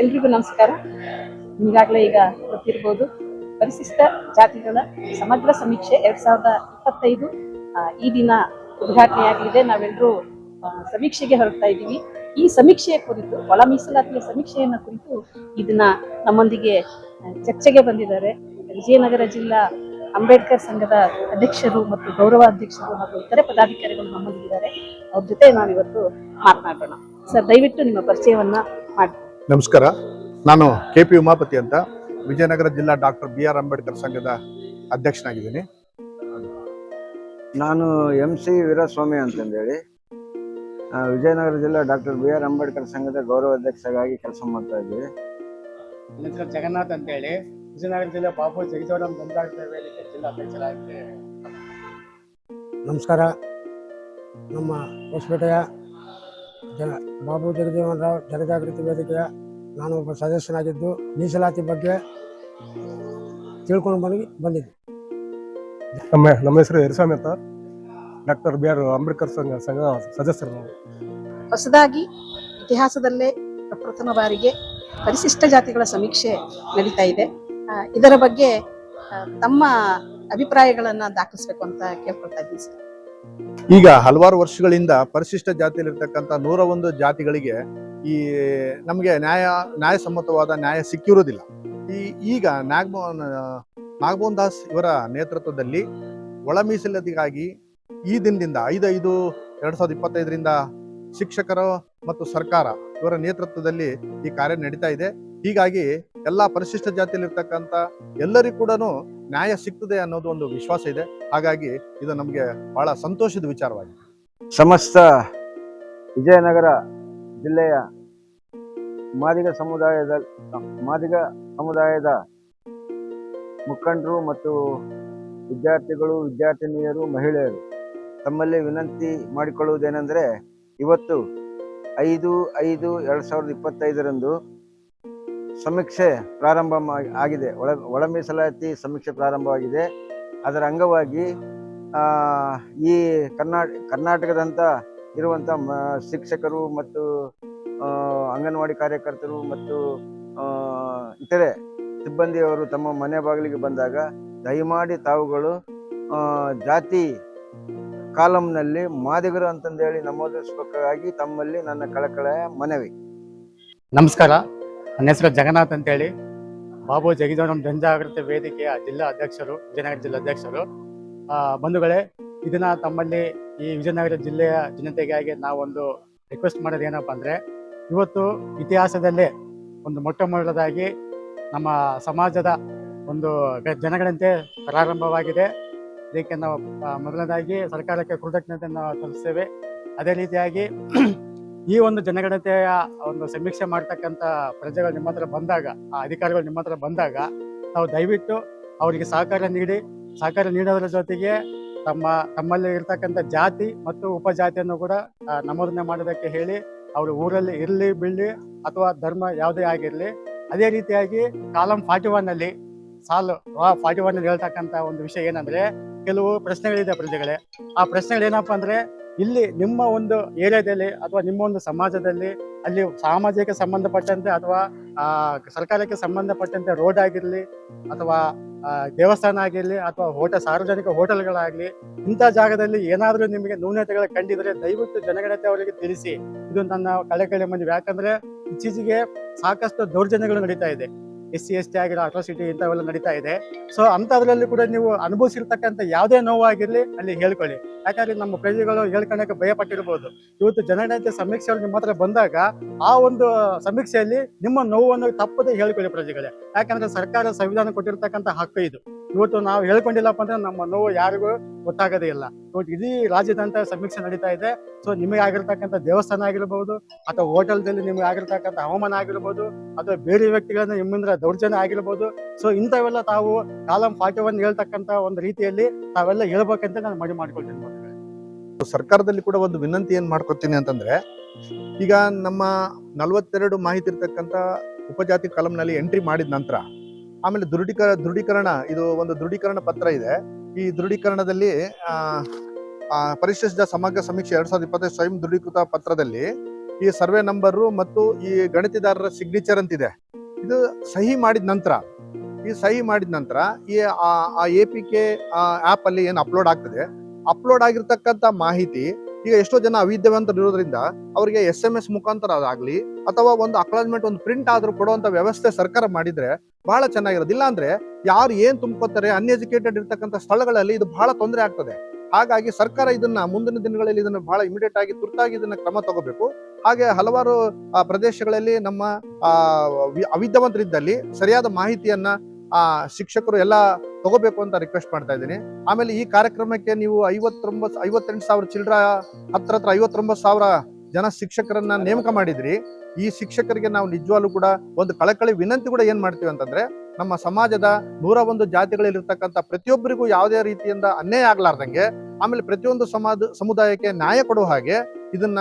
ಎಲ್ರಿಗೂ ನಮಸ್ಕಾರ. ಈಗಾಗಲೇ ಈಗ ಗೊತ್ತಿರ್ಬೋದು, ಪರಿಶಿಷ್ಟ ಜಾತಿಗಳ ಸಮಗ್ರ ಸಮೀಕ್ಷೆ ಎರಡ್ ಸಾವಿರದ ಇಪ್ಪತ್ತೈದು ಈ ದಿನ ಉದ್ಘಾಟನೆಯಾಗಲಿದೆ. ನಾವೆಲ್ಲರೂ ಸಮೀಕ್ಷೆಗೆ ಹೊರಡ್ತಾ ಇದ್ದೀವಿ. ಈ ಸಮೀಕ್ಷೆಯ ಕುರಿತು, ಒಳ ಮೀಸಲಾತಿಯ ಸಮೀಕ್ಷೆಯನ್ನ ಕುರಿತು ಇದನ್ನ ನಮ್ಮೊಂದಿಗೆ ಚರ್ಚೆಗೆ ಬಂದಿದ್ದಾರೆ. ವಿಜಯನಗರ ಜಿಲ್ಲಾ ಅಂಬೇಡ್ಕರ್ ಸಂಘದ ಅಧ್ಯಕ್ಷರು ಮತ್ತು ಗೌರವ ಅಧ್ಯಕ್ಷರು ಹಾಗೂ ಇತರೆ ಪದಾಧಿಕಾರಿಗಳು ನಮ್ಮೊಂದಿಗಿದ್ದಾರೆ. ಅವ್ರ ಜೊತೆ ನಾವಿವತ್ತು ಮಾತನಾಡೋಣ. ಸರ್, ದಯವಿಟ್ಟು ನಿಮ್ಮ ಪರಿಚಯವನ್ನ ಮಾಡಿ. ನಮಸ್ಕಾರ. ನಾನು ಕೆ ಪಿ ಉಮಾಪತಿ ಅಂತ. ವಿಜಯನಗರ ಜಿಲ್ಲಾ ಡಾಕ್ಟರ್ ಬಿ ಆರ್ ಅಂಬೇಡ್ಕರ್ ಸಂಘದ ಅಧ್ಯಕ್ಷನಾಗಿದ್ದೀನಿ. ನಾನು ಎಂ ಸಿ ವೀರಸ್ವಾಮಿ ಅಂತಂದೇಳಿ. ವಿಜಯನಗರ ಜಿಲ್ಲಾ ಡಾಕ್ಟರ್ ಬಿ ಆರ್ ಅಂಬೇಡ್ಕರ್ ಸಂಘದ ಗೌರವ ಅಧ್ಯಕ್ಷರಾಗಿ ಕೆಲಸ ಮಾಡ್ತಾ ಇದ್ದೀವಿ ನನ್ನ ಹೆಸರು ಜಗನ್ನಾಥ್ ಅಂತೇಳಿ. ವಿಜಯನಗರ ಜಿಲ್ಲೆ ಬಾಬು ದಂಡಾಡಳಿತ ವೇದಿಕೆ ಜಿಲ್ಲಾ ಅಧ್ಯಕ್ಷರಾಗಿ ನಮಸ್ಕಾರ. ನಮ್ಮ ಹೊಸಪೇಟೆಯ ಜನ ಬಾಬು ಜಗಜೀವನ್ ರಾವ್ ಜನಜಾಗೃತಿ ವೇದಿಕೆಯ ನಾನು ಒಬ್ಬ ಸದಸ್ಯನಾಗಿದ್ದು ಮೀಸಲಾತಿ ಬಗ್ಗೆ ತಿಳ್ಕೊಂಡು ಬಂದು ಬಂದಿದ್ದೆ ನಮ್ಮ ನಮ್ಮ ಹೆಸರು ಯರಸ್ವಾಮಿ ಅಂತ. ಡಾಕ್ಟರ್ ಬಿ ಆರ್ ಅಂಬೇಡ್ಕರ್ ಸಂಘ ಸಂಘ ಸದಸ್ಯರು ನಾವು. ಹೊಸದಾಗಿ ಇತಿಹಾಸದಲ್ಲೇ ಪ್ರಥಮ ಬಾರಿಗೆ ಪರಿಶಿಷ್ಟ ಜಾತಿಗಳ ಸಮೀಕ್ಷೆ ನಡೀತಾ ಇದೆ. ಇದರ ಬಗ್ಗೆ ತಮ್ಮ ಅಭಿಪ್ರಾಯಗಳನ್ನು ದಾಖಲಿಸಬೇಕು ಅಂತ ಕೇಳ್ಕೊಳ್ತಾ ಇದ್ದೀನಿ ಸರ್. ಈಗ ಹಲವಾರು ವರ್ಷಗಳಿಂದ ಪರಿಶಿಷ್ಟ ಜಾತಿಯಲ್ಲಿರ್ತಕ್ಕಂಥ ನೂರ ಒಂದು ಜಾತಿಗಳಿಗೆ ಈ ನಮಗೆ ನ್ಯಾಯ, ನ್ಯಾಯಸಮ್ಮತವಾದ ನ್ಯಾಯ ಸಿಕ್ಕಿರುವುದಿಲ್ಲ. ಈ, ಈಗ ನಾಗಮೋಹನ್ ನಾಗಮೋಹನ್ ದಾಸ್ ಇವರ ನೇತೃತ್ವದಲ್ಲಿ ಒಳ ಮೀಸಲಾತಿಗಾಗಿ ಈ ದಿನದಿಂದ ಐದೈದು ಐದು ಎರಡ್ ಸಾವಿರದ ಇಪ್ಪತ್ತೈದರಿಂದ ಶಿಕ್ಷಕರು ಮತ್ತು ಸರ್ಕಾರ ಇವರ ನೇತೃತ್ವದಲ್ಲಿ ಈ ಕಾರ್ಯ ನಡೀತಾ ಇದೆ. ಹೀಗಾಗಿ ಎಲ್ಲಾ ಪರಿಶಿಷ್ಟ ಜಾತಿಯಲ್ಲಿರ್ತಕ್ಕಂಥ ಎಲ್ಲರಿಗೂ ಕೂಡ ನ್ಯಾಯ ಸಿಗ್ತದೆ ಅನ್ನೋದು ಒಂದು ವಿಶ್ವಾಸ ಇದೆ. ಹಾಗಾಗಿ ಇದು ನಮಗೆ ಬಹಳ ಸಂತೋಷದ ವಿಚಾರವಾಗಿದೆ. ಸಮಸ್ತ ವಿಜಯನಗರ ಜಿಲ್ಲೆಯ ಮಾದಿಗ ಸಮುದಾಯದ ಮಾದಿಗ ಸಮುದಾಯದ ಮುಖಂಡರು ಮತ್ತು ವಿದ್ಯಾರ್ಥಿಗಳು, ವಿದ್ಯಾರ್ಥಿನಿಯರು, ಮಹಿಳೆಯರು ತಮ್ಮಲ್ಲಿ ವಿನಂತಿ ಮಾಡಿಕೊಳ್ಳುವುದೇನೆಂದರೆ, ಇವತ್ತು ಐದು ಐದು ಎರಡು ಸಾವಿರದ ಇಪ್ಪತ್ತೈದರಂದು ಸಮೀಕ್ಷೆ ಪ್ರಾರಂಭ ಆಗಿದೆ. ಒಳ ಒಳ ಮೀಸಲಾತಿ ಸಮೀಕ್ಷೆ ಪ್ರಾರಂಭವಾಗಿದೆ. ಅದರ ಅಂಗವಾಗಿ ಈ ಕರ್ನಾ ಕರ್ನಾಟಕದಂಥ ಇರುವಂಥ ಮ, ಶಿಕ್ಷಕರು ಮತ್ತು ಅಂಗನವಾಡಿ ಕಾರ್ಯಕರ್ತರು ಮತ್ತು ಇತರೆ ಸಿಬ್ಬಂದಿಯವರು ತಮ್ಮ ಮನೆ ಬಾಗಿಲಿಗೆ ಬಂದಾಗ ದಯಮಾಡಿ ತಾವುಗಳು ಜಾತಿ ಕಾಲಂನಲ್ಲಿ ಮಾದಿಗರು ಅಂತಂದೇಳಿ ನಮೂದಿಸಬೇಕಾಗಿ ತಮ್ಮಲ್ಲಿ ನನ್ನ ಕಳಕಳೆಯ ಮನವಿ. ನಮಸ್ಕಾರ. ನನ್ನ ಹೆಸರು ಜಗನ್ನಾಥ್ ಅಂತೇಳಿ. ಬಾಬು ಜಗಜೋಡಂ ಜನಜಾಗೃತಿ ವೇದಿಕೆಯ ಜಿಲ್ಲಾ ಅಧ್ಯಕ್ಷರು, ವಿಜಯನಗರ ಜಿಲ್ಲಾ ಅಧ್ಯಕ್ಷರು. ಬಂಧುಗಳೇ, ಇದನ್ನ ತಮ್ಮಲ್ಲಿ ಈ ವಿಜಯನಗರ ಜಿಲ್ಲೆಯ ಜನತೆಗಾಗಿ ನಾವೊಂದು ರಿಕ್ವೆಸ್ಟ್ ಮಾಡೋದು ಏನಪ್ಪ ಅಂದ್ರೆ, ಇವತ್ತು ಇತಿಹಾಸದಲ್ಲೇ ಒಂದು ಮೊಟ್ಟ ಮೊದಲದಾಗಿ ನಮ್ಮ ಸಮಾಜದ ಒಂದು ಜನಗಳಂತೆ ಪ್ರಾರಂಭವಾಗಿದೆ. ಇದಕ್ಕೆ ನಾವು ಮೊದಲನೇದಾಗಿ ಸರ್ಕಾರಕ್ಕೆ ಕೃತಜ್ಞತೆಯನ್ನು ಸಲ್ಲಿಸ್ತೇವೆ ಅದೇ ರೀತಿಯಾಗಿ ಈ ಒಂದು ಜನಗಣತೆಯ ಒಂದು ಸಮೀಕ್ಷೆ ಮಾಡ್ತಕ್ಕಂಥ ಪ್ರಜೆಗಳು ನಿಮ್ಮ ಹತ್ರ ಬಂದಾಗ, ಆ ಅಧಿಕಾರಿಗಳು ನಿಮ್ಮ ಹತ್ರ ಬಂದಾಗ ನಾವು ದಯವಿಟ್ಟು ಅವರಿಗೆ ಸಹಕಾರ ನೀಡಿ, ಸಹಕಾರ ನೀಡೋದ್ರ ಜೊತೆಗೆ ತಮ್ಮ, ತಮ್ಮಲ್ಲಿ ಇರ್ತಕ್ಕಂಥ ಜಾತಿ ಮತ್ತು ಉಪಜಾತಿಯನ್ನು ಕೂಡ ನಮೋದನೆ ಮಾಡೋದಕ್ಕೆ ಹೇಳಿ ಅವರು ಊರಲ್ಲಿ ಇರಲಿ ಬೀಳಲಿ ಅಥವಾ ಧರ್ಮ ಯಾವುದೇ ಆಗಿರಲಿ, ಅದೇ ರೀತಿಯಾಗಿ ಕಾಲಂ ಫಾರ್ಟಿ ಒನ್ ಅಲ್ಲಿ ಸಾಲು ಫಾರ್ಟಿ ಒನ್ ಅಲ್ಲಿ ಹೇಳ್ತಕ್ಕಂಥ ಒಂದು ವಿಷಯ ಏನಂದ್ರೆ, ಕೆಲವು ಪ್ರಶ್ನೆಗಳಿದೆ ಪ್ರಜೆಗಳೇ. ಆ ಪ್ರಶ್ನೆಗಳು ಏನಪ್ಪಾ ಅಂದ್ರೆ ಇಲ್ಲಿ ನಿಮ್ಮ ಒಂದು ಏರಿಯಾದಲ್ಲಿ ಅಥವಾ ನಿಮ್ಮ ಒಂದು ಸಮಾಜದಲ್ಲಿ ಅಲ್ಲಿ ಸಾಮಾಜಿಕ ಸಂಬಂಧಪಟ್ಟಂತೆ ಅಥವಾ ಸರ್ಕಾರಕ್ಕೆ ಸಂಬಂಧಪಟ್ಟಂತೆ ರೋಡ್ ಆಗಿರಲಿ ಅಥವಾ ದೇವಸ್ಥಾನ ಆಗಿರಲಿ ಅಥವಾ ಹೋಟೆಲ್ ಸಾರ್ವಜನಿಕ ಹೋಟೆಲ್ಗಳಾಗಲಿ ಇಂಥ ಜಾಗದಲ್ಲಿ ಏನಾದರೂ ನಿಮಗೆ ನ್ಯೂನತೆಗಳು ಕಂಡಿದ್ರೆ ದಯವಿಟ್ಟು ಜನಗಣತೆ ಅವರಿಗೆ ತಿಳಿಸಿ. ಇದು ನನ್ನ ಕಳೆಕಳೆ ಮನವಿ ಯಾಕಂದ್ರೆ ಇತ್ತೀಚೆಗೆ ಸಾಕಷ್ಟು ದೌರ್ಜನ್ಯಗಳು ನಡೀತಾ ಇದೆ. ಎಸ್ ಸಿ, ಎಸ್ ಟಿ ಆಗಿರೋ ಅಟ್ರಾಸಿಟಿ ಇಂಥವೆಲ್ಲ ನಡೀತಾ ಇದೆ. ಸೊ ಅಂಥದ್ರಲ್ಲಿ ಕೂಡ ನೀವು ಅನುಭವಿಸಿರ್ತಕ್ಕಂಥ ಯಾವುದೇ ನೋವಾಗಿರಲಿ, ಅಲ್ಲಿ ಹೇಳ್ಕೊಳ್ಳಿ. ಯಾಕಂದ್ರೆ ನಮ್ಮ ಪ್ರಜೆಗಳು ಹೇಳ್ಕೊಳಕ್ಕೆ ಭಯ ಪಟ್ಟಿರ್ಬೋದು ಇವತ್ತು ಜನಗಣತಿ ಸಮೀಕ್ಷೆಗಳು ನಿಮ್ಮ ಹತ್ರ ಬಂದಾಗ, ಆ ಒಂದು ಸಮೀಕ್ಷೆಯಲ್ಲಿ ನಿಮ್ಮ ನೋವನ್ನು ತಪ್ಪದೆ ಹೇಳ್ಕೊಳ್ಳಿ ಪ್ರಜೆಗಳೇ. ಯಾಕಂದ್ರೆ ಸರ್ಕಾರ ಸಂವಿಧಾನ ಕೊಟ್ಟಿರ್ತಕ್ಕಂಥ ಹಕ್ಕು ಇದು. ಇವತ್ತು ನಾವು ಹೇಳ್ಕೊಂಡಿಲ್ಲಪ್ಪ ಅಂದ್ರೆ ನಮ್ಮ ನೋವು ಯಾರಿಗೂ ಗೊತ್ತಾಗದೇ ಇಲ್ಲ. ಇವತ್ತು ಇಡೀ ರಾಜ್ಯದಂತ ಸಮೀಕ್ಷೆ ನಡೀತಾ ಇದೆ. ಸೊ ನಿಮಗೆ ಆಗಿರ್ತಕ್ಕಂಥ ದೇವಸ್ಥಾನ ಆಗಿರ್ಬೋದು, ಅಥವಾ ಹೋಟೆಲ್ದಲ್ಲಿ ನಿಮಗೆ ಆಗಿರ್ತಕ್ಕಂಥ ಹವಾಮಾನ ಆಗಿರ್ಬೋದು, ಅಥವಾ ಬೇರೆ ವ್ಯಕ್ತಿಗಳನ್ನ ನಿಮ್ಮಿಂದ ದೌರ್ಜನ್ಯ ಆಗಿರ್ಬೋದು. ಸೊ ಇಂಥವೆಲ್ಲ ತಾವು ಕಾಲಂ ಫಾರ್ಟಿ ಒನ್ ಒಂದು ರೀತಿಯಲ್ಲಿ ತಾವೆಲ್ಲ ಹೇಳ್ಬೇಕಂತ ನಾನು ಮಡಿ ಮಾಡ್ಕೊಳ್ತೀನಿ. ಸರ್ಕಾರದಲ್ಲಿ ಕೂಡ ಒಂದು ವಿನಂತಿ ಏನ್ ಮಾಡ್ಕೊತೀನಿ ಅಂತಂದ್ರೆ, ಈಗ ನಮ್ಮ ನಲವತ್ತೆರಡು ಮಾಹಿತಿ ಇರ್ತಕ್ಕಂಥ ಉಪಜಾತಿ ಕಾಲಂನಲ್ಲಿ ಎಂಟ್ರಿ ಮಾಡಿದ ನಂತರ ಆಮೇಲೆ ದೃಢೀಕರ, ದೃಢೀಕರಣ, ಇದು ಒಂದು ದೃಢೀಕರಣ ಪತ್ರ ಇದೆ. ಈ ದೃಢೀಕರಣದಲ್ಲಿ ಪರಿಶಿಷ್ಟ ಸಮಗ್ರ ಸಮೀಕ್ಷೆ ಎರಡ್ ಸಾವಿರದ ಇಪ್ಪತ್ತೈದು ಸ್ವಯಂ ದೃಢೀಕೃತ ಪತ್ರದಲ್ಲಿ ಈ ಸರ್ವೆ ನಂಬರ್ ಮತ್ತು ಈ ಗಣತಿದಾರರ ಸಿಗ್ನೇಚರ್ ಅಂತಿದೆ. ಇದು ಸಹಿ ಮಾಡಿದ ನಂತರ, ಈ ಸಹಿ ಮಾಡಿದ ನಂತರ ಈ, ಆ ಎ ಪಿ ಕೆ ಆಪ್ ಅಲ್ಲಿ ಏನು ಅಪ್ಲೋಡ್ ಆಗ್ತದೆ. ಅಪ್ಲೋಡ್ ಆಗಿರ್ತಕ್ಕಂಥ ಮಾಹಿತಿ ಈಗ ಎಷ್ಟೋ ಜನ ಅವಿದ್ಯಾವಂತರು ಇರೋದ್ರಿಂದ ಅವರಿಗೆ ಎಸ್ ಎಂ ಎಸ್ ಮುಖಾಂತರ ಅದಾಗ್ಲಿ ಅಥವಾ ಒಂದು ಅಕ್ಲಾಜ್ಮೆಂಟ್ ಒಂದು ಪ್ರಿಂಟ್ ಆದ್ರೂ ಕೊಡುವಂತ ವ್ಯವಸ್ಥೆ ಸರ್ಕಾರ ಮಾಡಿದ್ರೆ ಬಹಳ ಚೆನ್ನಾಗಿರೋದು. ಇಲ್ಲ ಅಂದ್ರೆ ಯಾರು ಏನ್ ತುಂಬ್ಕೋತಾರೆ ಅನ್ಎಜುಕೇಟೆಡ್ ಇರ್ತಕ್ಕಂಥ ಸ್ಥಳಗಳಲ್ಲಿ ಇದು ಬಹಳ ತೊಂದರೆ ಆಗ್ತದೆ. ಹಾಗಾಗಿ ಸರ್ಕಾರ ಇದನ್ನ ಮುಂದಿನ ದಿನಗಳಲ್ಲಿ ಇದನ್ನ ಬಹಳ ಇಮಿಡಿಯೇಟ್ ಆಗಿ ತುರ್ತಾಗಿ ಇದನ್ನ ಕ್ರಮ ತಗೋಬೇಕು. ಹಾಗೆ ಹಲವಾರು ಪ್ರದೇಶಗಳಲ್ಲಿ ನಮ್ಮ ಅವಿದ್ಯಾವಂತರಿದ್ದಲ್ಲಿ ಸರಿಯಾದ ಮಾಹಿತಿಯನ್ನ, ಆ, ಶಿಕ್ಷಕರು ಎಲ್ಲ ತಗೋಬೇಕು ಅಂತ ರಿಕ್ವೆಸ್ಟ್ ಮಾಡ್ತಾ ಇದ್ದೀನಿ. ಆಮೇಲೆ ಈ ಕಾರ್ಯಕ್ರಮಕ್ಕೆ ನೀವು ಐವತ್ತೊಂಬತ್ತು ಐವತ್ತೆಂಟು ಸಾವಿರ ಚಿಲ್ಡ್ರ, ಹತ್ರ ಹತ್ರ ಐವತ್ತೊಂಬತ್ತು ಸಾವಿರ ಜನ ಶಿಕ್ಷಕರನ್ನ ನೇಮಕ ಮಾಡಿದ್ರಿ. ಈ ಶಿಕ್ಷಕರಿಗೆ ನಾವು ನಿಜವಾಗ್ಲೂ ಕೂಡ ಒಂದು ಕಳಕಳಿ ವಿನಂತಿ ಕೂಡ ಏನ್ ಮಾಡ್ತೀವಿ ಅಂತಂದ್ರೆ, ನಮ್ಮ ಸಮಾಜದ ನೂರ ಒಂದು ಜಾತಿಗಳಲ್ಲಿರ್ತಕ್ಕಂಥ ಪ್ರತಿಯೊಬ್ಬರಿಗೂ ಯಾವುದೇ ರೀತಿಯಿಂದ ಅನ್ಯಾಯ ಆಗ್ಲಾರ್ದಂಗೆ, ಆಮೇಲೆ ಪ್ರತಿಯೊಂದು ಸಮಾಜ, ಸಮುದಾಯಕ್ಕೆ ನ್ಯಾಯ ಕೊಡುವ ಹಾಗೆ ಇದನ್ನ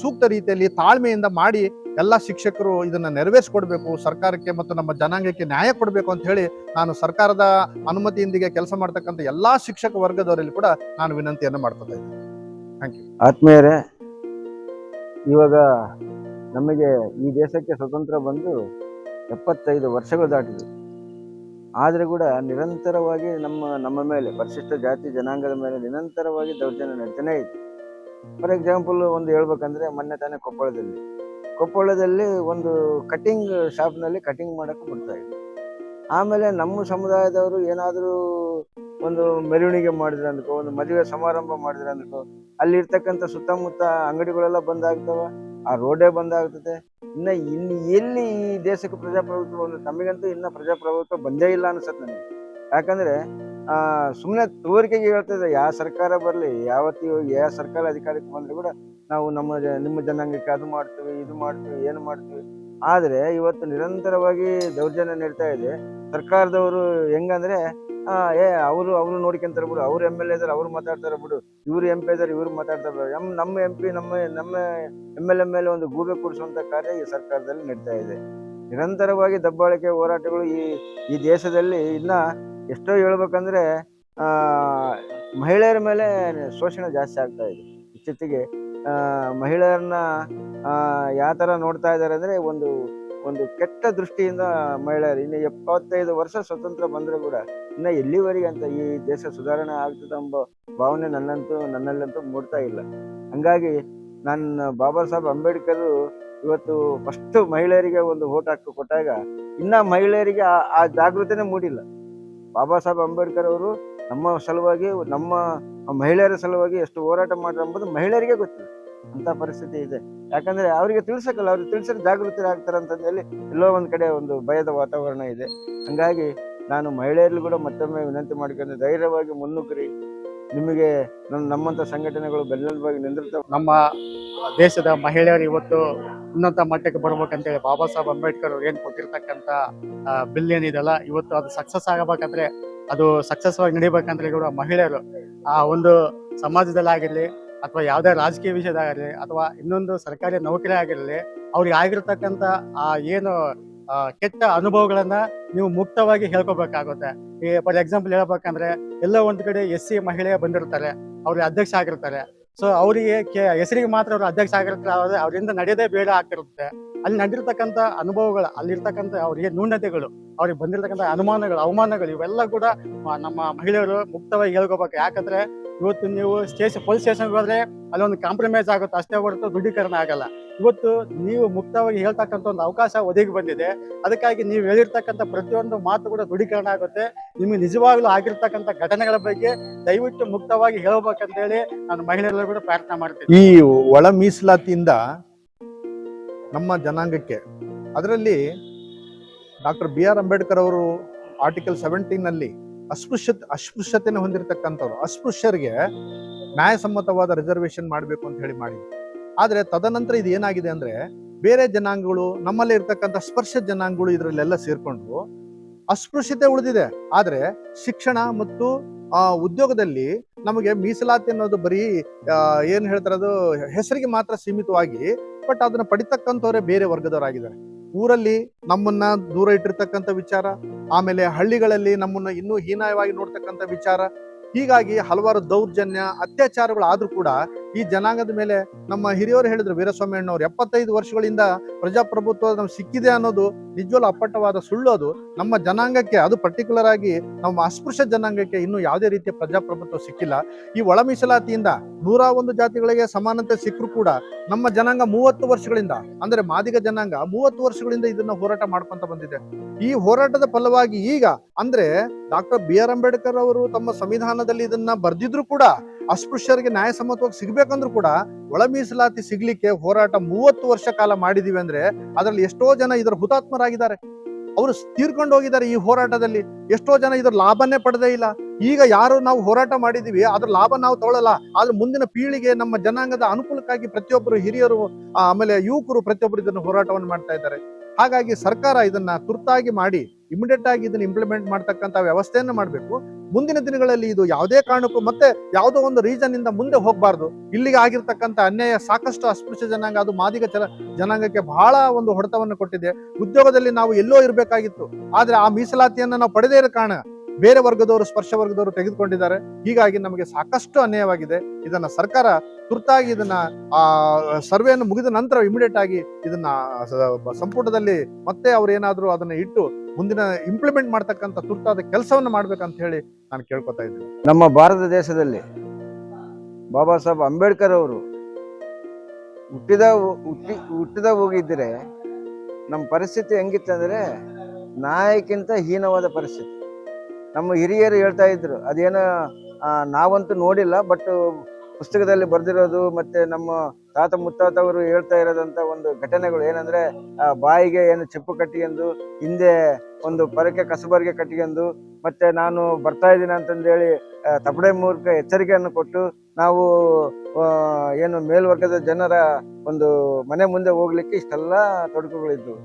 ಸೂಕ್ತ ರೀತಿಯಲ್ಲಿ ತಾಳ್ಮೆಯಿಂದ ಮಾಡಿ ಎಲ್ಲ ಶಿಕ್ಷಕರು ಇದನ್ನ ನೆರವೇರಿಸ್ಕೊಡ್ಬೇಕು, ಸರ್ಕಾರಕ್ಕೆ ಮತ್ತು ನಮ್ಮ ಜನಾಂಗಕ್ಕೆ ನ್ಯಾಯ ಕೊಡಬೇಕು ಅಂತ ಹೇಳಿ ನಾನು ಸರ್ಕಾರದ ಅನುಮತಿಯೊಂದಿಗೆ ಕೆಲಸ ಮಾಡ್ತಕ್ಕಂಥ ಎಲ್ಲಾ ಶಿಕ್ಷಕ ವರ್ಗದವರಲ್ಲಿ ಕೂಡ ನಾನು ವಿನಂತಿಯನ್ನು ಮಾಡ್ಕೊತಾ ಇದ್ದೀನಿ. ಆತ್ಮೀಯರೇ, ಇವಾಗ ನಮಗೆ ಈ ದೇಶಕ್ಕೆ ಸ್ವತಂತ್ರ ಬಂದು ಎಪ್ಪತ್ತೈದು ವರ್ಷಗಳು ದಾಟಿದೆ. ಆದರೆ ಕೂಡ ನಿರಂತರವಾಗಿ ನಮ್ಮ ನಮ್ಮ ಮೇಲೆ, ಪರಿಶಿಷ್ಟ ಜಾತಿ ಜನಾಂಗದ ಮೇಲೆ ನಿರಂತರವಾಗಿ ದೌರ್ಜನ್ಯ ನಡೀತಾನೆ ಇದೆ. ಫಾರ್ ಎಕ್ಸಾಂಪಲ್ ಒಂದು ಹೇಳ್ಬೇಕಂದ್ರೆ ಮೊನ್ನೆ ತಾನೇ ಕೊಪ್ಪಳದಲ್ಲಿ ಕೊಪ್ಪಳದಲ್ಲಿ ಒಂದು ಕಟಿಂಗ್ ಶಾಪ್ನಲ್ಲಿ ಕಟಿಂಗ್ ಮಾಡೋಕ್ಕೆ ಬರ್ತಾ ಇದ್ರು ಆಮೇಲೆ ನಮ್ಮ ಸಮುದಾಯದವರು ಏನಾದರೂ ಒಂದು ಮೆರವಣಿಗೆ ಮಾಡಿದ್ರೆ ಅಂದ್ಕೋ, ಒಂದು ಮದುವೆ ಸಮಾರಂಭ ಮಾಡಿದ್ರೆ ಅಂದ್ಕೋ ಅಲ್ಲಿ ಇರ್ತಕ್ಕಂಥ ಸುತ್ತಮುತ್ತ ಅಂಗಡಿಗಳೆಲ್ಲ ಬಂದಾಗ್ತವ, ಆ ರೋಡೇ ಬಂದಾಗ್ತದೆ. ಇನ್ನ ಇನ್ನು ಎಲ್ಲಿ ಈ ದೇಶಕ್ಕೆ ಪ್ರಜಾಪ್ರಭುತ್ವ ಬಂದು ನಮಗಂತೂ ಇನ್ನ ಪ್ರಜಾಪ್ರಭುತ್ವ ಬಂದೇ ಇಲ್ಲ ಅನ್ಸತ್ತೆ ನನಗೆ. ಯಾಕಂದ್ರೆ ಸುಮ್ಮನೆ ತೋರಿಕೆಗೆ ಹೇಳ್ತದೆ ಯಾವ ಸರ್ಕಾರ ಬರಲಿ ಯಾವತ್ತಿ ಯಾವ ಸರ್ಕಾರ ಅಧಿಕಾರಕ್ಕೆ ಬಂದ್ರೆ ಕೂಡ ನಾವು ನಮ್ಮ ನಿಮ್ಮ ಜನಾಂಗಕ್ಕೆ ಅದು ಮಾಡ್ತೀವಿ, ಇದು ಮಾಡ್ತೀವಿ, ಏನು ಮಾಡ್ತೀವಿ. ಆದ್ರೆ ಇವತ್ತು ನಿರಂತರವಾಗಿ ದೌರ್ಜನ್ಯ ನಡೀತಾ ಇದೆ. ಸರ್ಕಾರದವರು ಹೆಂಗಂದ್ರೆ ಏ, ಅವರು ಅವರು ನೋಡ್ಕೊಂತಾರೆ ಬಿಡು, ಅವ್ರು ಎಂ ಎಲ್ ಎ ಇದಾರೆ, ಅವ್ರು ಮಾತಾಡ್ತಾರೆ ಬಿಡು. ಇವ್ರು ಎಂ ಪಿ ಇದಾರೆ, ಇವ್ರು ಮಾತಾಡ್ತಾರೆ ಎಂ ನಮ್ಮ ಎಂ ಪಿ, ನಮ್ಮ ನಮ್ಮ ಎಂ ಎಲ್ ಎ ಮೇಲೆ ಒಂದು ಗೂಬೆ ಕೂರಿಸುವಂತ ಕಾರ್ಯ ಈ ಸರ್ಕಾರದಲ್ಲಿ ನಡೀತಾ ಇದೆ. ನಿರಂತರವಾಗಿ ದಬ್ಬಾಳಿಕೆ ಹೋರಾಟಗಳು ಈ ಈ ದೇಶದಲ್ಲಿ ಇನ್ನ ಎಷ್ಟೋ ಹೇಳ್ಬೇಕಂದ್ರೆ, ಆ, ಮಹಿಳೆಯರ ಮೇಲೆ ಶೋಷಣೆ ಜಾಸ್ತಿ ಆಗ್ತಾ ಇದೆ. ಇತ್ತೀಚೆಗೆ ಮಹಿಳೆಯರನ್ನ ಯಾವ ತರ ನೋಡ್ತಾ ಇದ್ದಾರೆ ಅಂದ್ರೆ ಒಂದು ಒಂದು ಕೆಟ್ಟ ದೃಷ್ಟಿಯಿಂದ ಮಹಿಳೆಯರು, ಇನ್ನು ಎಪ್ಪತ್ತೈದು ವರ್ಷ ಸ್ವತಂತ್ರ ಬಂದರೂ ಕೂಡ, ಇನ್ನ ಎಲ್ಲಿವರೆಗೆ ಅಂತ ಈ ದೇಶ ಸುಧಾರಣೆ ಆಗ್ತದೆ ಎಂಬ ಭಾವನೆ ನನ್ನಂತೂ, ನನ್ನಲ್ಲಂತೂ ಮೂಡ್ತಾ ಇಲ್ಲ. ಹಂಗಾಗಿ ನನ್ನ ಬಾಬಾ ಸಾಹೇಬ್ ಅಂಬೇಡ್ಕರ್ ಇವತ್ತು ಫಸ್ಟ್ ಮಹಿಳೆಯರಿಗೆ ಒಂದು ಓಟ್ ಹಾಕಿ ಕೊಟ್ಟಾಗ, ಇನ್ನ ಮಹಿಳೆಯರಿಗೆ ಆ- ಜಾಗೃತಿನೆ ಮೂಡಿಲ್ಲ. ಬಾಬಾ ಸಾಹೇಬ್ ಅಂಬೇಡ್ಕರ್ ಅವರು ನಮ್ಮ ಸಲುವಾಗಿ, ನಮ್ಮ ಮಹಿಳೆಯರ ಸಲುವಾಗಿ ಎಷ್ಟು ಹೋರಾಟ ಮಾಡ್ರು ಎಂಬುದು ಮಹಿಳೆಯರಿಗೆ ಗೊತ್ತಿಲ್ಲ. ಅಂತ ಪರಿಸ್ಥಿತಿ ಇದೆ. ಯಾಕಂದ್ರೆ ಅವರಿಗೆ ತಿಳಿಸಕಲ್ಲ ಅವ್ರಿಗೆ ತಿಳಿಸಲು ಜಾಗೃತಿ ಆಗ್ತಾರೆ ಹೇಳಿ ಎಲ್ಲೋ ಒಂದ್ ಕಡೆ ಒಂದು ಭಯದ ವಾತಾವರಣ ಇದೆ. ಹಂಗಾಗಿ ನಾನು ಮಹಿಳೆಯರಲ್ಲಿ ಕೂಡ ಮತ್ತೊಮ್ಮೆ ವಿನಂತಿ ಮಾಡ್ಕೊಂಡು ಧೈರ್ಯವಾಗಿ ಮುನ್ನುಗ್ರಿ. ನಿಮಗೆ ನಮ್ಮ ನಮ್ಮಂತ ಸಂಘಟನೆಗಳು ಬೆನ್ನೆಲುಬಾಗಿ ನಿಂದಿರ್ತವೆ ನಮ್ಮ ದೇಶದ ಮಹಿಳೆಯರು ಇವತ್ತು ಉನ್ನತ ಮಟ್ಟಕ್ಕೆ ಬರ್ಬೇಕಂತೇಳಿ ಬಾಬಾ ಸಾಹೇಬ್ ಅಂಬೇಡ್ಕರ್ ಅವ್ರು ಏನ್ ಕೊಟ್ಟಿರ್ತಕ್ಕಂತ ಬಿಲ್ ಏನಿದೆಲ್ಲ ಇವತ್ತು ಅದು ಸಕ್ಸಸ್ ಆಗಬೇಕಂದ್ರೆ ಅದು ಸಕ್ಸಸ್ ಆಗಿ ನಡಿಬೇಕಂದ್ರೆ ಕೂಡ ಮಹಿಳೆಯರು ಆ ಒಂದು ಸಮಾಜದಲ್ಲಿ ಆಗಿರ್ಲಿ ಅಥವಾ ಯಾವುದೇ ರಾಜಕೀಯ ವಿಷಯದಾಗಲಿ ಅಥವಾ ಇನ್ನೊಂದು ಸರ್ಕಾರಿ ನೌಕರಿ ಆಗಿರಲಿ, ಅವ್ರಿಗೆ ಆಗಿರ್ತಕ್ಕಂಥ ಆ ಏನು ಕೆಟ್ಟ ಅನುಭವಗಳನ್ನ ನೀವು ಮುಕ್ತವಾಗಿ ಹೇಳ್ಕೋಬೇಕಾಗುತ್ತೆ. ಈ ಫಾರ್ ಎಕ್ಸಾಂಪಲ್ ಹೇಳ್ಬೇಕಂದ್ರೆ, ಎಲ್ಲ ಒಂದ್ ಕಡೆ ಎಸ್ ಸಿ ಮಹಿಳೆ ಬಂದಿರ್ತಾರೆ ಅವ್ರಿಗೆ ಅಧ್ಯಕ್ಷ ಆಗಿರ್ತಾರೆ. ಸೊ ಅವರಿಗೆ ಹೆಸರಿಗೆ ಮಾತ್ರ ಅವ್ರು ಅಧ್ಯಕ್ಷ ಆಗಿರ್ತಾರೆ ಅವರಿಂದ ನಡೆಯದೇ ಬೇಡ ಆಗ್ತಿರುತ್ತೆ. ಅಲ್ಲಿ ನಡೆದಿರ್ತಕ್ಕಂಥ ಅನುಭವಗಳು, ಅಲ್ಲಿರ್ತಕ್ಕಂಥ ಅವರಿಗೆ ನ್ಯೂನತೆಗಳು, ಅವ್ರಿಗೆ ಬಂದಿರತಕ್ಕಂಥ ಅನುಮಾನಗಳು, ಅವಮಾನಗಳು ಇವೆಲ್ಲ ಕೂಡ ನಮ್ಮ ಮಹಿಳೆಯರು ಮುಕ್ತವಾಗಿ ಹೇಳ್ಕೋಬೇಕು. ಯಾಕಂದ್ರೆ ಇವತ್ತು ನೀವು ಸ್ಟೇಷನ್ ಪೊಲೀಸ್ ಸ್ಟೇಷನ್ಗೆ ಹೋದ್ರೆ ಅಲ್ಲೊಂದು ಕಾಂಪ್ರಮೈಸ್ ಆಗುತ್ತೆ, ಅಷ್ಟೇ ಹೊರತು ದೃಢೀಕರಣ ಆಗಲ್ಲ. ಇವತ್ತು ನೀವು ಮುಕ್ತವಾಗಿ ಹೇಳ್ತಕ್ಕಂಥ ಒಂದು ಅವಕಾಶ ಒದಗಿ ಬಂದಿದೆ. ಅದಕ್ಕಾಗಿ ನೀವು ಹೇಳಿರ್ತಕ್ಕಂಥ ಪ್ರತಿಯೊಂದು ಮಾತು ಕೂಡ ದೃಢೀಕರಣ ಆಗುತ್ತೆ. ನಿಮಗೆ ನಿಜವಾಗ್ಲೂ ಆಗಿರ್ತಕ್ಕಂಥ ಘಟನೆಗಳ ಬಗ್ಗೆ ದಯವಿಟ್ಟು ಮುಕ್ತವಾಗಿ ಹೇಳ್ಬೇಕಂತ ಹೇಳಿ ನಾನು ಮಹಿಳೆಯರಲ್ಲೂ ಕೂಡ ಪ್ರಾರ್ಥನೆ ಮಾಡ್ತೀನಿ. ಈ ಒಳ ಮೀಸಲಾತಿಯಿಂದ ನಮ್ಮ ಜನಾಂಗಕ್ಕೆ ಅದರಲ್ಲಿ ಡಾಕ್ಟರ್ ಬಿ ಆರ್ ಅಂಬೇಡ್ಕರ್ ಅವರು ಆರ್ಟಿಕಲ್ ಸೆವೆಂಟೀನ್ ಅಸ್ಪೃಶ್ಯತೆ ಅಸ್ಪೃಶ್ಯತೆಯನ್ನು ಹೊಂದಿರತಕ್ಕಂಥವ್ರು. ಅಸ್ಪೃಶ್ಯರಿಗೆ ನ್ಯಾಯಸಮ್ಮತವಾದ ರಿಸರ್ವೇಶನ್ ಮಾಡಬೇಕು ಅಂತ ಹೇಳಿ ಮಾಡಿ ಆದ್ರೆ ತದನಂತರ ಇದು ಏನಾಗಿದೆ ಅಂದ್ರೆ, ಬೇರೆ ಜನಾಂಗಗಳು, ನಮ್ಮಲ್ಲಿ ಇರ್ತಕ್ಕಂಥ ಸ್ಪರ್ಶ ಜನಾಂಗಗಳು ಇದರಲ್ಲೆಲ್ಲ ಸೇರ್ಕೊಂಡು ಅಸ್ಪೃಶ್ಯತೆ ಉಳಿದಿದೆ. ಆದರೆ ಶಿಕ್ಷಣ ಮತ್ತು, ಆ, ಉದ್ಯೋಗದಲ್ಲಿ ನಮಗೆ ಮೀಸಲಾತಿ ಅನ್ನೋದು ಬರೀ ಏನ್ ಹೇಳ್ತಾರೆ ಅದು, ಹೆಸರಿಗೆ ಮಾತ್ರ ಸೀಮಿತವಾಗಿ, ಬಟ್ ಅದನ್ನ ಪಡಿತಕ್ಕಂಥವ್ರೆ ಬೇರೆ ವರ್ಗದವರಾಗಿದ್ದಾರೆ. ಊರಲ್ಲಿ ನಮ್ಮನ್ನ ದೂರ ಇಟ್ಟಿರ್ತಕ್ಕಂಥ ವಿಚಾರ, ಆಮೇಲೆ ಹಳ್ಳಿಗಳಲ್ಲಿ ನಮ್ಮನ್ನ ಇನ್ನೂ ಹೀನಾಯವಾಗಿ ನೋಡ್ತಕ್ಕಂಥ ವಿಚಾರ. ಹೀಗಾಗಿ ಹಲವಾರು ದೌರ್ಜನ್ಯ ಅತ್ಯಾಚಾರಗಳು ಆದ್ರೂ ಕೂಡ ಈ ಜನಾಂಗದ ಮೇಲೆ ನಮ್ಮ ಹಿರಿಯವರು ಹೇಳಿದ್ರು, ವೀರಸ್ವಾಮಿ ಅಣ್ಣವ್ರು, ಎಪ್ಪತ್ತೈದು ವರ್ಷಗಳಿಂದ ಪ್ರಜಾಪ್ರಭುತ್ವ ನಮ್ಗೆ ಸಿಕ್ಕಿದೆ ಅನ್ನೋದು ನಿಜವಲ್ಲ ಅಪ್ಪಟ್ಟವಾದ ಸುಳ್ಳು ಅದು. ನಮ್ಮ ಜನಾಂಗಕ್ಕೆ ಅದು ಪರ್ಟಿಕ್ಯುಲರ್ ಆಗಿ ನಮ್ಮ ಅಸ್ಪೃಶ್ಯ ಜನಾಂಗಕ್ಕೆ ಇನ್ನೂ ಯಾವುದೇ ರೀತಿಯ ಪ್ರಜಾಪ್ರಭುತ್ವ ಸಿಕ್ಕಿಲ್ಲ. ಈ ಒಳ ಮೀಸಲಾತಿಯಿಂದ ನೂರ ಒಂದು ಜಾತಿಗಳಿಗೆ ಸಮಾನತೆ ಸಿಕ್ಕರೂ ಕೂಡ ನಮ್ಮ ಜನಾಂಗ ಮೂವತ್ತು ವರ್ಷಗಳಿಂದ, ಅಂದ್ರೆ ಮಾದಿಗ ಜನಾಂಗ ಮೂವತ್ತು ವರ್ಷಗಳಿಂದ ಇದನ್ನ ಹೋರಾಟ ಮಾಡ್ಕೊಂತ ಬಂದಿದೆ. ಈ ಹೋರಾಟದ ಫಲವಾಗಿ ಈಗ, ಅಂದ್ರೆ ಡಾಕ್ಟರ್ ಬಿ ಆರ್ ಅಂಬೇಡ್ಕರ್ ಅವರು ತಮ್ಮ ಸಂವಿಧಾನದಲ್ಲಿ ಇದನ್ನ ಬರ್ದಿದ್ರು ಕೂಡ ಅಸ್ಪೃಶ್ಯರಿಗೆ ನ್ಯಾಯಸಮ್ಮತವಾಗಿ ಸಿಗ್ಬೇಕಂದ್ರೂ ಕೂಡ ಒಳ ಮೀಸಲಾತಿ ಸಿಗ್ಲಿಕ್ಕೆ ಹೋರಾಟ ಮೂವತ್ತು ವರ್ಷ ಕಾಲ ಮಾಡಿದೀವಿ ಅಂದ್ರೆ ಅದರಲ್ಲಿ ಎಷ್ಟೋ ಜನ ಇದರ ಹುತಾತ್ಮರಾಗಿದ್ದಾರೆ. ಅವರು ತೀರ್ಕೊಂಡು ಹೋಗಿದ್ದಾರೆ ಈ ಹೋರಾಟದಲ್ಲಿ. ಎಷ್ಟೋ ಜನ ಇದರ ಲಾಭನೇ ಪಡೆದೇ ಇಲ್ಲ. ಈಗ ಯಾರು ನಾವು ಹೋರಾಟ ಮಾಡಿದೀವಿ, ಅದ್ರ ಲಾಭ ನಾವು ತಗೊಳ್ಳಲ್ಲ. ಆದ್ರೆ ಮುಂದಿನ ಪೀಳಿಗೆ ನಮ್ಮ ಜನಾಂಗದ ಅನುಕೂಲಕ್ಕಾಗಿ ಪ್ರತಿಯೊಬ್ಬರು ಹಿರಿಯರು ಆಮೇಲೆ ಯುವಕರು ಪ್ರತಿಯೊಬ್ಬರು ಇದನ್ನು ಹೋರಾಟವನ್ನು ಮಾಡ್ತಾ ಇದ್ದಾರೆ. ಹಾಗಾಗಿ ಸರ್ಕಾರ ಇದನ್ನ ತುರ್ತಾಗಿ ಮಾಡಿ ಇಮಿಡಿಯೇಟ್ ಆಗಿ ಇದನ್ನ ಇಂಪ್ಲಿಮೆಂಟ್ ಮಾಡ್ತಕ್ಕಂತ ವ್ಯವಸ್ಥೆಯನ್ನು ಮಾಡಬೇಕು. ಮುಂದಿನ ದಿನಗಳಲ್ಲಿ ಇದು ಯಾವುದೇ ಕಾರಣಕ್ಕೂ ಮತ್ತೆ ಯಾವುದೋ ಒಂದು ರೀಸನ್ ಇಂದ ಮುಂದೆ ಹೋಗಬಾರ್ದು. ಇಲ್ಲಿಗೆ ಆಗಿರ್ತಕ್ಕಂಥ ಅನ್ಯಾಯ ಸಾಕಷ್ಟು ಅಸ್ಪೃಶ್ಯ ಜನಾಂಗ, ಅದು ಮಾದಿಗ ಜನ ಜನಾಂಗಕ್ಕೆ ಬಹಳ ಒಂದು ಹೊಡೆತವನ್ನು ಕೊಟ್ಟಿದೆ. ಉದ್ಯೋಗದಲ್ಲಿ ನಾವು ಎಲ್ಲೋ ಇರಬೇಕಾಗಿತ್ತು. ಆದ್ರೆ ಆ ಮೀಸಲಾತಿಯನ್ನ ನಾವು ಪಡೆದೇ ಇರೋ ಕಾರಣ ಬೇರೆ ವರ್ಗದವರು, ಸ್ಪರ್ಶ ವರ್ಗದವರು ತೆಗೆದುಕೊಂಡಿದ್ದಾರೆ. ಹೀಗಾಗಿ ನಮಗೆ ಸಾಕಷ್ಟು ಅನ್ಯಾಯವಾಗಿದೆ. ಇದನ್ನ ಸರ್ಕಾರ ತುರ್ತಾಗಿ ಇದನ್ನ, ಆ, ಸರ್ವೆಯನ್ನು ಮುಗಿದ ನಂತರ ಇಮಿಡಿಯೇಟ್ ಆಗಿ ಇದನ್ನ ಸಂಪುಟದಲ್ಲಿ ಮತ್ತೆ ಅವ್ರು ಏನಾದರೂ ಅದನ್ನ ಇಟ್ಟು ಮುಂದಿನ ಇಂಪ್ಲಿಮೆಂಟ್ ಮಾಡ್ತಕ್ಕಂಥ ತುರ್ತಾದ ಕೆಲಸವನ್ನು ಮಾಡ್ಬೇಕಂತ ಹೇಳಿ ನಾನು ಕೇಳ್ಕೊತಾ ಇದ್ದೀನಿ. ನಮ್ಮ ಭಾರತ ದೇಶದಲ್ಲಿ ಬಾಬಾ ಸಾಹೇಬ್ ಅಂಬೇಡ್ಕರ್ ಅವರು ಹುಟ್ಟಿದ, ಹುಟ್ಟಿ, ಹುಟ್ಟಿದ ಹೋಗಿದ್ರೆ ನಮ್ಮ ಪರಿಸ್ಥಿತಿ ಹೆಂಗಿತ್ತಂದ್ರೆ ನಾಯಕಿಂತ ಹೀನವಾದ ಪರಿಸ್ಥಿತಿ. ನಮ್ಮ ಹಿರಿಯರು ಹೇಳ್ತಾ ಇದ್ರು, ಅದೇನೋ ನಾವಂತೂ ನೋಡಿಲ್ಲ ಬಟ್ ಪುಸ್ತಕದಲ್ಲಿ ಬರೆದಿರೋದು ಮತ್ತೆ ನಮ್ಮ ತಾತ ಮುತ್ತಾತವರು ಹೇಳ್ತಾ ಇರೋದಂಥ ಒಂದು ಘಟನೆಗಳು ಏನಂದ್ರೆ ಬಾಯಿಗೆ ಏನು ಚಿಪ್ಪು ಕಟ್ಟಿಗೆಂದು ಹಿಂದೆ ಒಂದು ಪರಕೆ ಕಸಬರಿಗೆ ಕಟ್ಟಿಗೆಂದು ಮತ್ತೆ ನಾನು ಬರ್ತಾ ಇದ್ದೀನಿ ಅಂತಂದೇಳಿ ತಪಡೆ ಮೂಲಕ ಎಚ್ಚರಿಕೆಯನ್ನು ಕೊಟ್ಟು ನಾವು ಏನು ಮೇಲ್ವರ್ಗದ ಜನರ ಒಂದು ಮನೆ ಮುಂದೆ ಹೋಗ್ಲಿಕ್ಕೆ ಇಷ್ಟೆಲ್ಲ ತೊಡಕುಗಳಿದ್ವು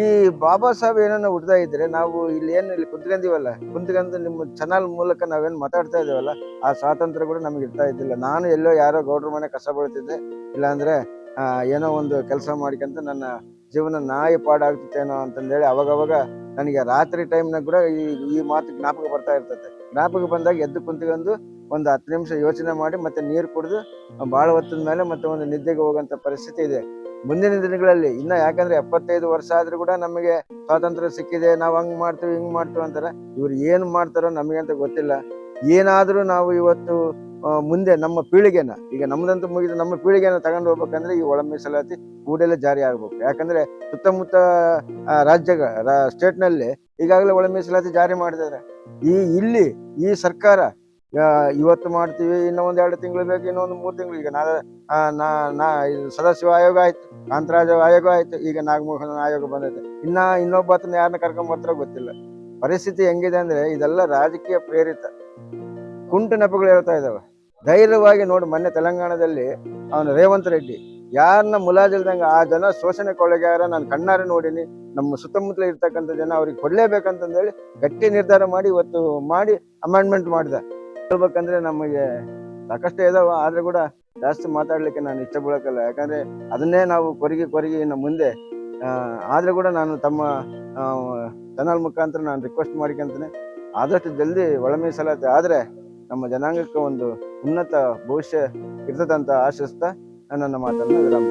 ಈ ಬಾಬಾ ಸಾಹೇಬ್ ಏನನ್ನ ಹುಡ್ತಾ ಇದ್ರೆ ನಾವು ಇಲ್ಲಿ ಏನು ಇಲ್ಲಿ ಕುಂತ್ಕೊಂಡಿವಲ್ಲ ಕುಂತ್ಕೊಂಡು ನಿಮ್ಮ ಚಾನಲ್ ಮೂಲಕ ನಾವೇನು ಮಾತಾಡ್ತಾ ಇದ್ದೇವಲ್ಲ, ಆ ಸ್ವಾತಂತ್ರ್ಯ ಕೂಡ ನಮ್ಗೆ ಇರ್ತಾ ಇದ್ದಿಲ್ಲ. ನಾನು ಎಲ್ಲೋ ಯಾರೋ ಗೌಡ್ರ ಮನೆ ಕಸ ಬೀಳ್ತಿದ್ದೆ. ಇಲ್ಲಾಂದ್ರೆ ಏನೋ ಒಂದು ಕೆಲಸ ಮಾಡ್ಕೊಂತ ನನ್ನ ಜೀವನ ನಾಯಿ ಪಾಡಾಗ್ತಿತ್ತೇನೋ ಅಂತಂದೇಳಿ ಅವಾಗವಾಗ ನನಗೆ ರಾತ್ರಿ ಟೈಮ್ನಾಗ ಕೂಡ ಈ ಈ ಮಾತು ಜ್ಞಾಪಕ ಬರ್ತಾ ಇರ್ತದೆ. ಜ್ಞಾಪಕ ಬಂದಾಗ ಎದ್ದು ಕುಂತ್ಕೊಂಡು ಒಂದು ಹತ್ತು ನಿಮಿಷ ಯೋಚನೆ ಮಾಡಿ ಮತ್ತೆ ನೀರು ಕುಡಿದು ಭಾಳ ಹೊತ್ತಿದ ಮೇಲೆ ಮತ್ತೆ ಒಂದು ನಿದ್ದೆಗೆ ಹೋಗೋಂಥ ಪರಿಸ್ಥಿತಿ ಇದೆ. ಮುಂದಿನ ದಿನಗಳಲ್ಲಿ, ಇನ್ನ ಯಾಕಂದ್ರೆ ಎಪ್ಪತ್ತೈದು ವರ್ಷ ಆದ್ರೂ ಕೂಡ ನಮಗೆ ಸ್ವಾತಂತ್ರ್ಯ ಸಿಕ್ಕಿದೆ, ನಾವು ಹಂಗ್ ಮಾಡ್ತೀವಿ, ಹಿಂಗ್ ಮಾಡ್ತೀವಿ ಅಂತಾರೆ. ಇವ್ರು ಏನ್ ಮಾಡ್ತಾರೋ ಅಂತ ಗೊತ್ತಿಲ್ಲ. ಏನಾದ್ರೂ ನಾವು ಇವತ್ತು ಮುಂದೆ ನಮ್ಮ ಪೀಳಿಗೆನ, ಈಗ ನಮ್ದಂತೂ ಮುಗಿದ ನಮ್ಮ ಪೀಳಿಗೆನ ತಗೊಂಡು ಹೋಗ್ಬೇಕಂದ್ರೆ ಈ ಒಳ ಮೀಸಲಾತಿ ಕೂಡಲೇ ಜಾರಿ ಆಗ್ಬೇಕು. ಯಾಕಂದ್ರೆ ಸುತ್ತಮುತ್ತ ರಾಜ್ಯಗಳ ಸ್ಟೇಟ್ನಲ್ಲಿ ಈಗಾಗಲೇ ಒಳ ಮೀಸಲಾತಿ ಜಾರಿ ಮಾಡಿದ್ದಾರೆ ಈ, ಇಲ್ಲಿ ಈ ಸರ್ಕಾರ ಇವತ್ತು ಮಾಡ್ತೀವಿ, ಇನ್ನೂ ಒಂದ್ ಎರಡು ತಿಂಗಳು ಬೇಕು ಇನ್ನೊಂದು ಮೂರು ತಿಂಗಳು. ಈಗ ನಾ ನಾ ಸದಾಶಿವ ಆಯೋಗ ಆಯ್ತು ಕಾಂತರಾಜ ಆಯೋಗ ಆಯ್ತು, ಈಗ ನಾಗಮೋಹನ ಆಯೋಗ ಬಂದೈತೆ. ಇನ್ನ ಇನ್ನೊಬ್ಬ ಆತನ ಯಾರನ್ನ ಕರ್ಕೊಂಡ್ ಬರ್ತಾರೋ ಗೊತ್ತಿಲ್ಲ. ಪರಿಸ್ಥಿತಿ ಹೆಂಗಿದೆ ಅಂದ್ರೆ, ಇದೆಲ್ಲ ರಾಜಕೀಯ ಪ್ರೇರಿತ. ಕುಂಟು ನೆಪಗಳು ಹೇಳ್ತಾ ಇದಾವೆ. ಧೈರ್ಯವಾಗಿ ನೋಡಿ, ಮೊನ್ನೆ ತೆಲಂಗಾಣದಲ್ಲಿ ಅವನು ರೇವಂತ್ ರೆಡ್ಡಿ ಯಾರನ್ನ ಮುಲಾಜಿಲ್ದಂಗೆ ಆ ಜನ ಶೋಷಣೆ ಕೊಳಗ್ಯಾರ ನಾನು ಕಣ್ಣಾರೆ ನೋಡಿನಿ, ನಮ್ಮ ಸುತ್ತಮುತ್ತಲ ಇರ್ತಕ್ಕಂಥ ಜನ ಅವ್ರಿಗೆ ಕೊಡಲೇಬೇಕಂತಂದೇಳಿ ಗಟ್ಟಿ ನಿರ್ಧಾರ ಮಾಡಿ, ಇವತ್ತು ಮಾಡಿ ಅಮೆಂಡ್ಮೆಂಟ್ ಮಾಡಿದ. ಹೇಳ್ಬೇಕಂದ್ರೆ ನಮಗೆ ಸಾಕಷ್ಟು ಇದಾವ, ಆದ್ರೆ ಕೂಡ ಜಾಸ್ತಿ ಮಾತಾಡ್ಲಿಕ್ಕೆ ನಾನು ಇಷ್ಟ ಬೀಳಕಲ್ಲ ಯಾಕಂದ್ರೆ ಅದನ್ನೇ ನಾವು ಕೊರಗಿ ಕೊರಗಿ ಇನ್ನು ಮುಂದೆ ಆದ್ರೆ ಕೂಡ ನಾನು ತಮ್ಮ ಚಾನಲ್ ಮುಖಾಂತರ ನಾನು ರಿಕ್ವೆಸ್ಟ್ ಮಾಡ್ಕೊಂತೀನಿ. ಆದಷ್ಟು ಜಲ್ದಿ ಒಳ ಮೀಸಲಾತಿ ಆದ್ರೆ ನಮ್ಮ ಜನಾಂಗಕ್ಕೆ ಒಂದು ಉನ್ನತ ಭವಿಷ್ಯ ಇರ್ತದಂತ ಆಶಿಸ್ತಾ ನಾನು ನನ್ನ ಮಾತನ್ನು ವಿರಾಮ.